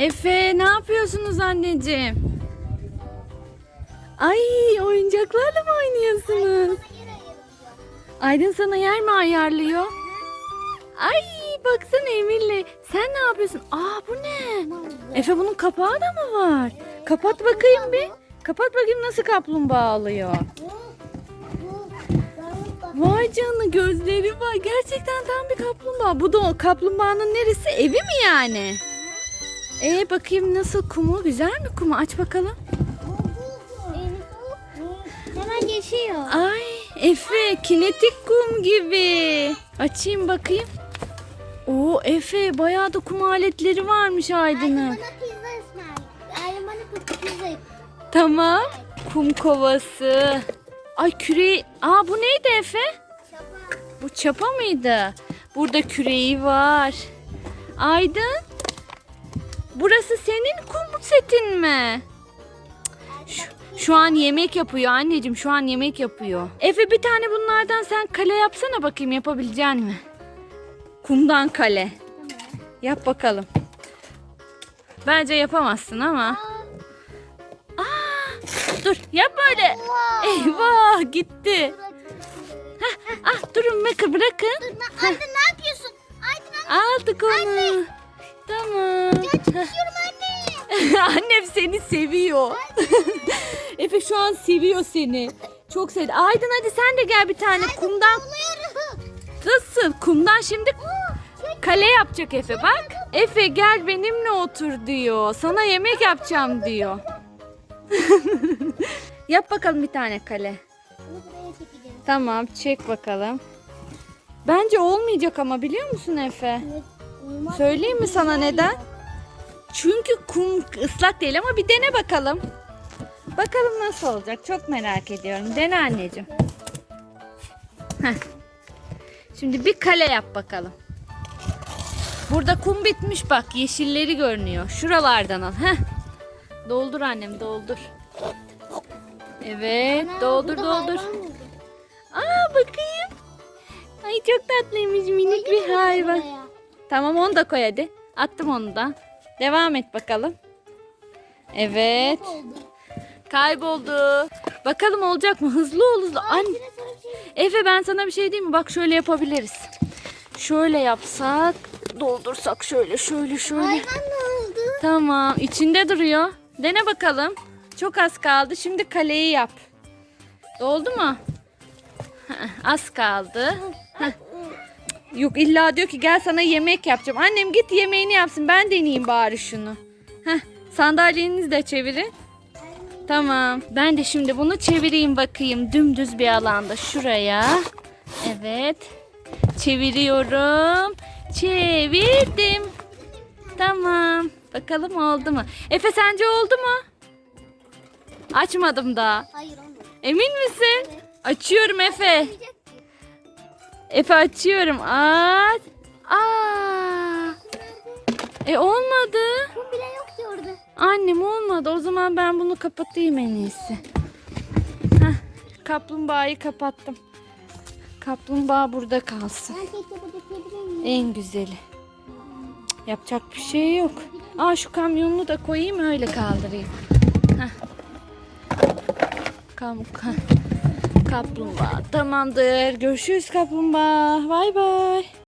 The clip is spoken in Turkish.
Efe ne yapıyorsunuz anneciğim? Ay oyuncaklarla mı oynuyorsunuz? Aydın sana yer mi ayarlıyor? Ay baksana Emir'le. Sen ne yapıyorsun? Aa bu ne? Efe bunun kapağı da mı var? Kapat bakayım bir. Kapat bakayım nasıl kaplumbağa alıyor. Vay canına gözleri var. Gerçekten tam bir kaplumbağa. Bu da o kaplumbağanın neresi? Evi mi yani? Ee bakayım nasıl kumu? Güzel mi kumu? Aç bakalım. Hemen geçiyor. Ay Efe kinetik kum gibi. Açayım bakayım. Oo Efe bayağı da kum aletleri varmış Aydın'ın. Tamam. Kum kovası. Ay küreği. Aa bu neydi Efe? Şapa. Bu çapa mıydı? Burada küreği var. Aydın. Burası senin kum setin mi? Şu, şu an yemek yapıyor anneciğim. Şu an yemek yapıyor. Efe bir tane bunlardan sen kale yapsana bakayım yapabilecek mi? Kumdan kale. Yap bakalım. Bence yapamazsın ama. Aa, dur yap böyle. Eyvah gitti. Ah durun bakın bırakın. Aydın ne yapıyorsun? Aydın Aldık onu. Tamam. Anne. Annem seni seviyor. Efe şu an seviyor seni. Çok sevdi. Aydın hadi sen de gel bir tane kumdan. Nasıl? Kumdan şimdi kale yapacak Efe bak. Efe gel benimle otur diyor. Sana yemek yapacağım diyor. Yap bakalım bir tane kale. Bunu buraya çekeceğim. Tamam çek bakalım. Bence olmayacak ama biliyor musun Efe? Olmaz. Söyleyeyim mi sana neden? Çünkü kum ıslak değil ama bir dene bakalım. Bakalım nasıl olacak çok merak ediyorum. Dene anneciğim. Heh. Şimdi bir kale yap bakalım. Burada kum bitmiş bak yeşilleri görünüyor. Şuralardan al. Heh. Doldur annem doldur. Evet doldur doldur. Aa bakayım. Ay çok tatlıymış minik bir hayvan. Tamam onu da koy hadi. Attım onu da. Devam et bakalım. Evet. Kayboldu. Bakalım olacak mı? Hızlı ol hızlı. Anne. Efe ben sana bir şey diyeyim mi? Bak şöyle yapabiliriz. Şöyle yapsak. Doldursak şöyle şöyle şöyle. Hayvan ne oldu? Tamam. içinde duruyor. Dene bakalım. Çok az kaldı. Şimdi kaleyi yap. Doldu mu? Az kaldı. Heh. Yok illa diyor ki gel sana yemek yapacağım. Annem git yemeğini yapsın. Ben deneyeyim bari şunu. Heh, sandalyenizi de çevirin. Tamam. Ben de şimdi bunu çevireyim bakayım. Dümdüz bir alanda şuraya. Evet. Çeviriyorum. Çevirdim. Tamam. Bakalım oldu mu? Efe sence oldu mu? Açmadım daha. Hayır olmadı. Emin misin? Açıyorum Efe. Efe açıyorum. Aç. Aa. E olmadı. Bu bile yok ki orada. Annem olmadı. O zaman ben bunu kapatayım en iyisi. Heh, kaplumbağayı kapattım. Kaplumbağa burada kalsın. En güzeli. Yapacak bir şey yok. Aa şu kamyonunu da koyayım öyle kaldırayım. Heh. Kam ka- kaplumbağa tamamdır. Görüşürüz kaplumbağa. Bay bay.